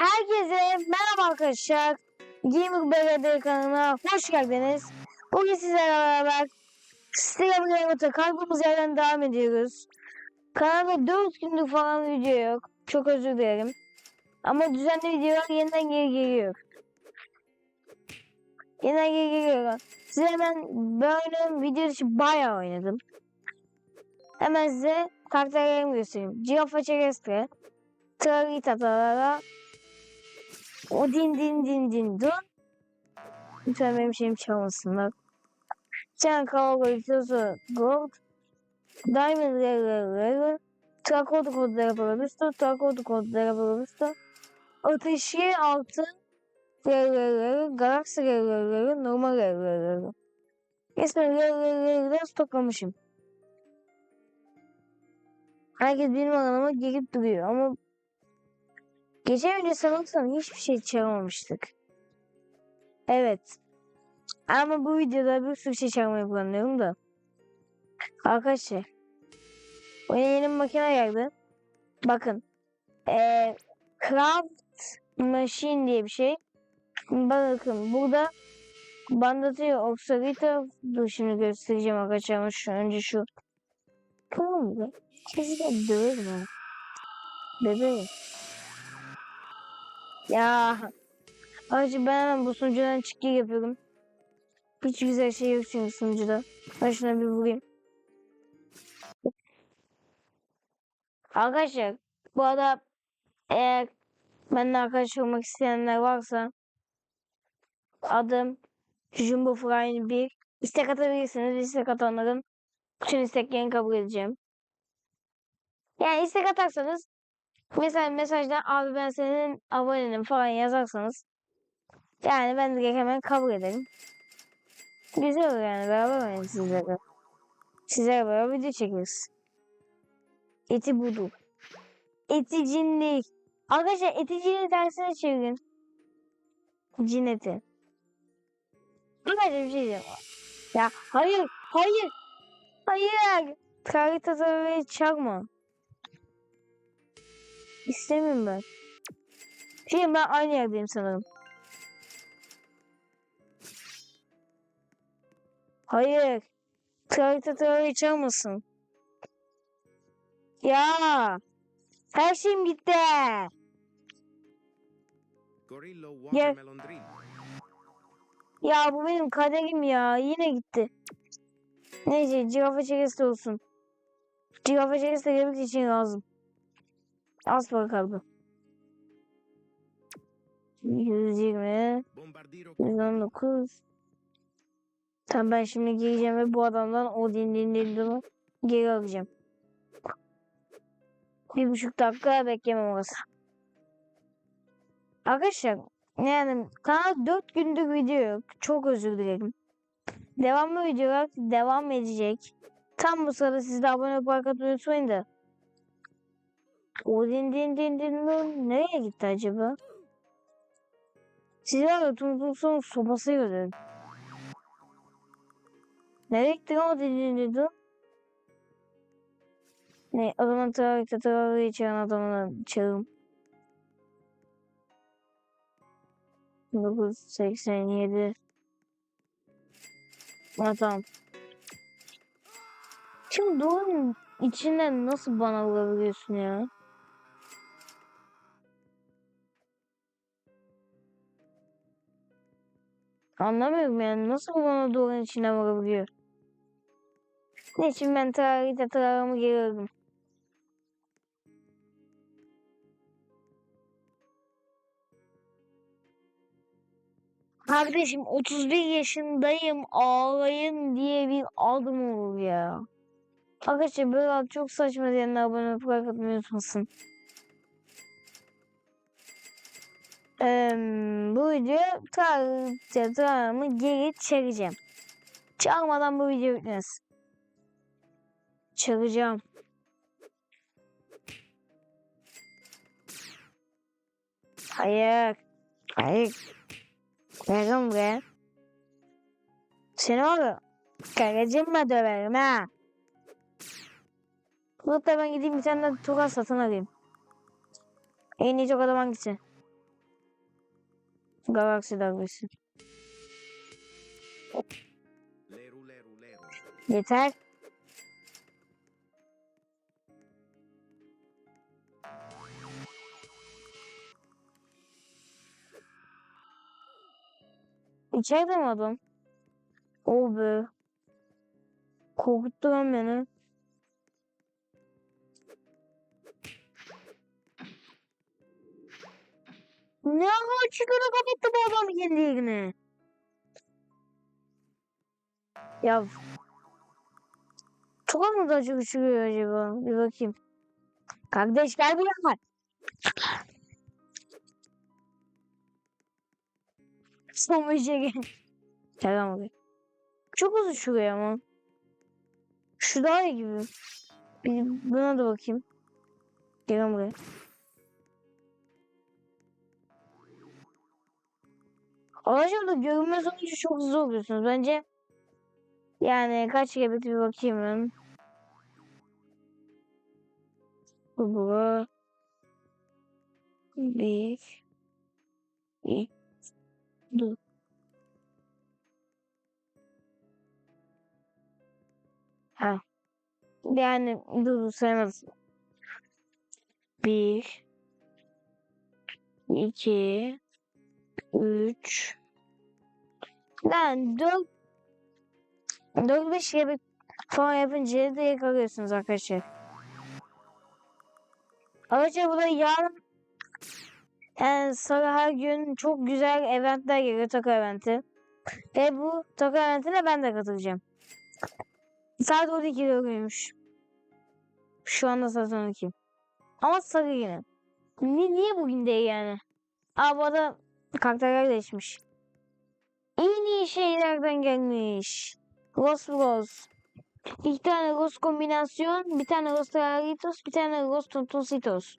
Herkese merhaba arkadaşlar. Gamer BRD kanalına hoş geldiniz. Bugün sizlerle beraber Steam Remote'a kalbimiz yerden devam ediyoruz. Kanalda 4 gündür falan video yok. Çok özür dilerim. Ama düzenli videolar yeniden geri geliyor. Yeniden geri geliyor. Size hemen böyle video dışı bayağı oynadım. Hemen size karakterlerimi göstereyim. Girafa Celestre, Trarita Tarara, o din din din din dun. Lütfen benim şeyim çalmasınlar. Sen Kavago Itosu Gold. Diamond Rare Rare. Trakodu kodları Parabisto. Trakodu kodları Parabisto. Ateşi altın. Rare. Galaxy Rare. Normal Rare. Resmen Rare'den stoklamışım. Herkes benim alanıma girip duruyor ama Geçen önce sanırsam hiçbir şey çalmamıştık. Evet. Ama bu videoda bir sürü şey çalmayı planlıyorum da. Arkadaşlar. Oyuna yeni makine geldi. Bakın. Ee, Craft Machine diye bir şey. Bakın burada Bandatio Oxalita Dur şimdi göstereceğim arkadaşlar ama şu önce şu Tamam mı? Kesinlikle döverim. Bebeğim. Ya. Acı ben hemen bu sunucudan çıkı yapıyorum. Hiç güzel şey yok çünkü sunucuda. Ben şuna bir vurayım. Arkadaşlar bu arada eğer benimle arkadaş olmak isteyenler varsa adım Jumbo Fry'ın bir istek atabilirsiniz. İstek atanların bütün isteklerini kabul edeceğim. Yani istek atarsanız Mesela mesajdan abi ben senin abonenim falan yazarsanız yani ben direkt hemen kabul ederim. Güzel olur yani beraber oynayalım sizlerle. Sizlerle beraber video çekeriz. Eti budu. Eti cinlik. Arkadaşlar eti cinlik tersine çevirin. Cin eti. Arkadaşlar bir şey diyeceğim. Ya hayır hayır. Hayır. Tarih tasarrufu çakma. İstemiyorum ben. Şey ben aynı yerdeyim sanırım. Hayır. Tarihte tarih çalmasın. Ya. Her şeyim gitti. Gorillo Drill. Ya bu benim kaderim ya. Yine gitti. Neyse cirafa çekesi olsun. Cirafa çekesi de yemek için lazım. Az kaldı. 120, Bombardiro 119. Tamam ben şimdi gireceğim ve bu adamdan o din din din geri alacağım. Bir buçuk dakika beklemem orası. Arkadaşlar yani kanal 4 gündür video yok. Çok özür dilerim. Devamlı videolar devam edecek. Tam bu sırada siz de abone olup like atmayı unutmayın da. O din din din din nereye gitti acaba? Ya Tung Song'un sobası gördüm. Nereye gitti o din din din din? Ne o zaman trafikte trafiği içeren adamına çağırım. 1987 Ha tamam. Şimdi doğunun içinden nasıl bana vurabiliyorsun ya? Anlamıyorum yani nasıl bana doğunun içine vurabiliyor? Ne için ben tarihte tarafımı geri Kardeşim 31 yaşındayım ağlayın diye bir adım olur ya. Arkadaşlar böyle çok saçma diyenler abone olup like atmayı unutmasın. Eee, bu video tarihte tarafımı geri çekeceğim. Çalmadan bu video bitmez. Çalacağım. Hayır. Hayır. Gel buraya. Seni ya. Karıcımla döverim ha. Hatta ben gideyim bir tane de tokat satın alayım. En iyi çok adam hangisi? Galaksi darbesi. Yeter. İçeride mi adam? Oh be. Korkuttu lan beni. Ne ara çıkını kapattı bu adam kendi yerine? Ya çok mı da çok üşüyor acaba? Bir bakayım. Kardeşler bir var. Son bir şey gel. Tamam abi. Çok az üşüyor ama. Şu daha iyi gibi. Bir buna da bakayım. Gel buraya. Arkadaşlar görünmez olunca çok hızlı oluyorsunuz. Bence yani kaç kere bir bakayım. Bu bu. Bir. İki. Dur. Ha. Yani dur sayamaz. Bir. iki, Üç. Dört. Dört beş kere falan yapınca direkt alıyorsunuz arkadaşlar. Arkadaşlar burada yarın yani sarı her gün çok güzel eventler geliyor Taka eventi. Ve bu Taka eventine ben de katılacağım. Saat 12'de oluyormuş. Şu anda saat 12. Ama sarı yine. Ni niye bugün değil yani? Aa bu arada karakterler değişmiş. En iyi şeylerden gelmiş. Los Bros. İki tane Los kombinasyon, bir tane Los Terraritos, bir tane Los Tontonsitos.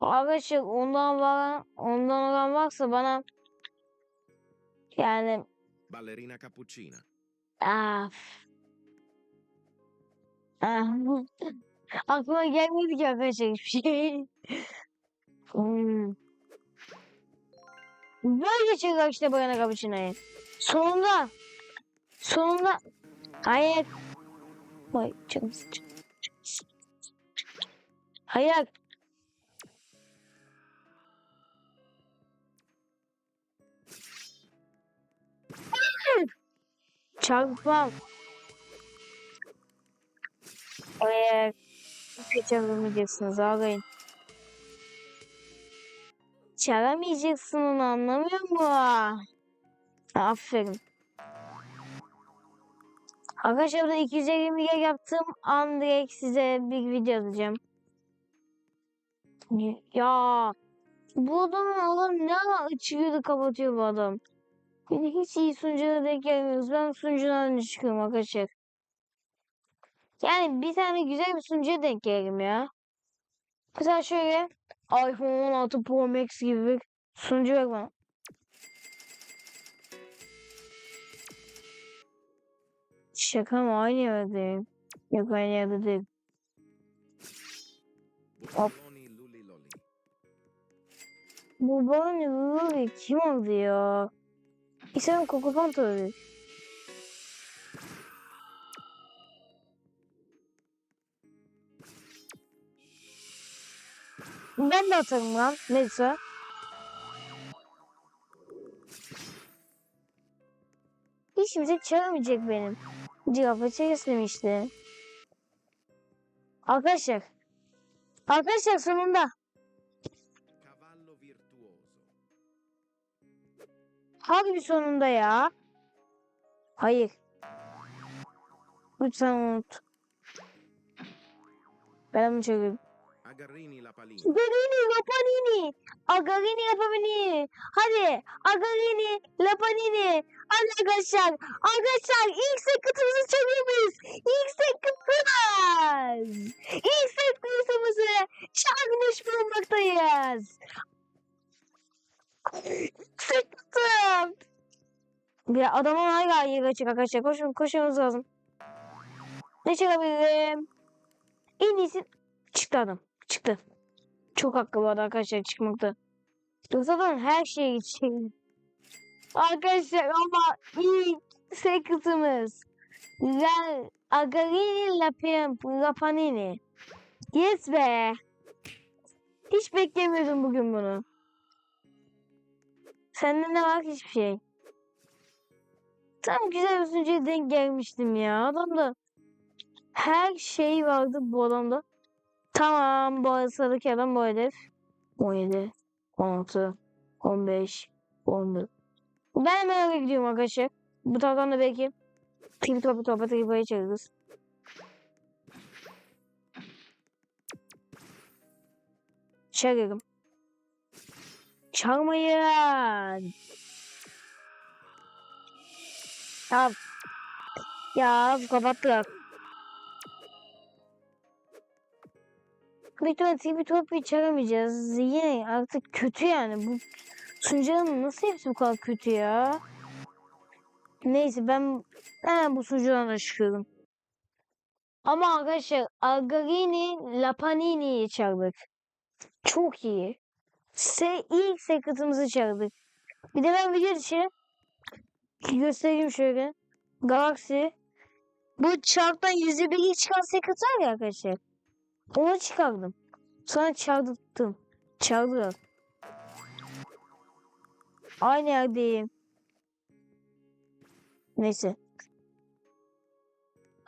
Arkadaşlar ondan var, ondan olan varsa bana yani Ballerina cappuccina. af. Ah. Aklıma gelmedi ki arkadaşlar hiçbir şey. Hmm. Böyle çıkıyor işte Bayana Cappuccino'yu. Sonunda. Sonunda. Hayır. Vay canım sıçın. Hayır. Çarpmam. Hayır. Kaçırmayacaksınız ağlayın. Çağıramayacaksın onu anlamıyor musun? Aferin. Arkadaşlar burada 220 gig yaptım. An direkt size bir video atacağım. Ya bu adam adam ne ara açıyordu kapatıyor bu adam. Beni hiç iyi sunucuya denk gelmiyoruz. Ben sunucudan önce çıkıyorum arkadaşlar. Yani bir tane güzel bir sunucuya denk gelelim ya. Mesela şöyle iPhone 16 Pro Max gibi bir sunucu ver. Şaka mı? Aynı yerde. Yok aynı yerde değil. Hop. Luli. Bu bana ne böyle kim oldu ya? İstemem Coco Panta Ben de atarım lan. Neyse. Hiç kimse çağırmayacak benim. Cevap çekeslim işte. Arkadaşlar. Arkadaşlar sonunda. Harbi sonunda ya. Hayır. Lütfen unut. Ben bunu çevireyim. Agarrini la palina. Agarini, Lapanini. Agarini, Lapanini. Hadi. Agarini, Lapanini. Hadi arkadaşlar. Arkadaşlar ilk kutumuzu çalıyoruz. İlk set kutumuz. İlk kutumuzu çalmış bulunmaktayız. İlk set kutum. Bir adamın hala yeri açık arkadaşlar. Koşun, koşmamız lazım. Ne çalabilirim? En iyisi çıktı adam. Çıktı. Çok hakkı vardı arkadaşlar çıkmakta. Zaten her şey için. Arkadaşlar ama ilk sekretimiz. Lan Agarini Lapin- Lapanini. Yes be. Hiç beklemiyordum bugün bunu. Sende ne var hiçbir şey. Tam güzel bir denk gelmiştim ya. Adamda her şey vardı bu adamda. Tamam bu sıradaki adam bu hedef. 17, 16, 15, 14. Ben hemen oraya gidiyorum arkadaşlar. Bu taraftan da belki Tripi topu topu tripayı çeviririz. Çevirelim. Çarmayın. Ya. Ya kapattılar. Büyük ihtimalle tripi topu çeviremeyeceğiz. Yine artık kötü yani. Bu sunucuların nasıl hepsi bu kadar kötü ya? Neyse ben hemen bu sunucudan da çıkıyorum. Ama arkadaşlar Algarini Lapanini'yi çağırdık. Çok iyi. Se ilk sekretimizi çağırdık. Bir de ben video dışı göstereyim şöyle. Galaxy. Bu çarptan %1'i çıkan sekret var ya arkadaşlar. Onu çıkardım. Sonra çağırdım. Çağırdılar. Aynı yerdeyim. Neyse.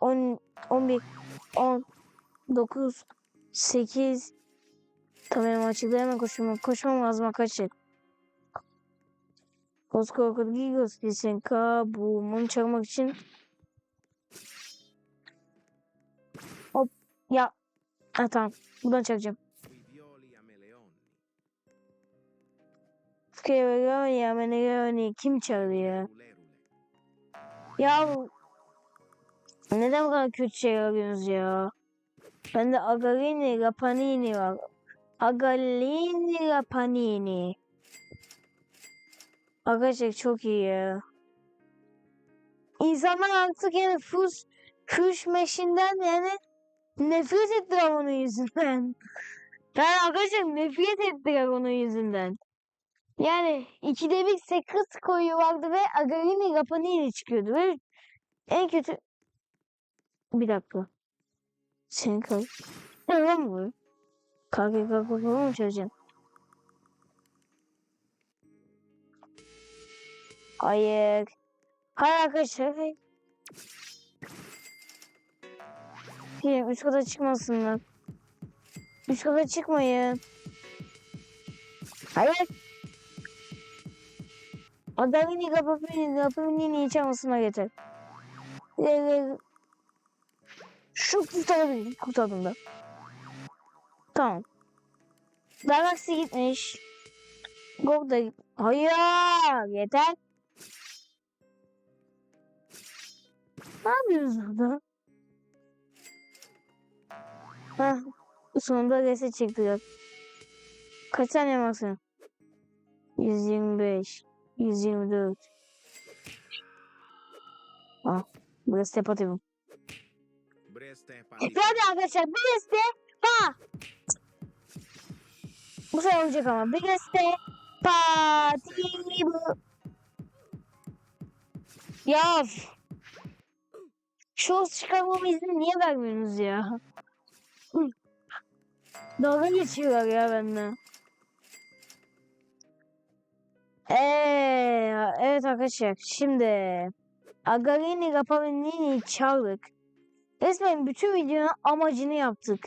10, 11, 10, 9, 8. Tamam açıldı hemen koşmam, koşmam lazım arkadaşlar. Koskoro Gigos Listen kabuğumu çalmak için. Hop ya. Ha tamam buradan ya Menegoni kim? Rule rule. Ya neden bu kadar kötü şey arıyorsunuz ya? Bende Agarini Rapanini var. Agarini Rapanini. Arkadaşlar çok iyi ya. İnsanlar artık yani Fuş, Fuş Meşin'den yani nefret ettiler onun yüzünden. Yani arkadaşlar nefret ettiler onun yüzünden. Yani ikide bir Secret koyuyorlardı ve Agarini Rapanini çıkıyordu. Ve en kötü... Bir dakika. Senin kal... Lan bu? Kalk kalk kalk mı çocuğun? Hayır. Hayır arkadaşlar. Hayır. Gelin üst kata çıkmasınlar. Üst kata çıkmayın. Hayır. Adamini kapatmayın. Kapatmayın niye çalmasına getir. Ee, Şu kurtarabilirim. Kurtardım da. Tamam. Galaxy gitmiş. Go da Hayır. Yeter. Ne yapıyoruz burada? Heh. Sonunda reset çektiler. Kaç saniye baksana? 125. 124. Ah. Burası atıyorum. Breste Hadi arkadaşlar bir liste pa. Bu sefer olacak ama bir liste pa. bu. Ya. Şu çıkarmamı izni niye vermiyorsunuz ya? Dalga geçiyorlar ya benden. Eee, evet arkadaşlar şimdi Agarini Rapaminini çaldık. Resmen bütün videonun amacını yaptık.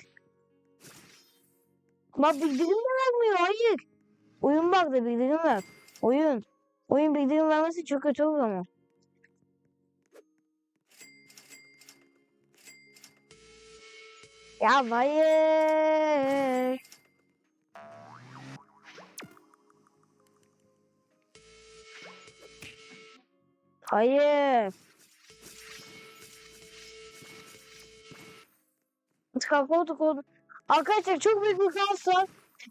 Bak bildirim de vermiyor. Hayır. Oyun bak da bildirim ver. Oyun. Oyun bildirim vermesi çok kötü olur ama. Ya hayır. Hayır. Kalk oldu. Arkadaşlar çok büyük bir kaos var.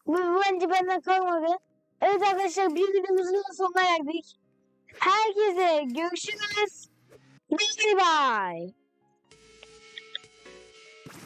Bu bence benden kalmadı. Evet arkadaşlar bir videomuzun sonuna geldik. Herkese görüşürüz. Bye bye.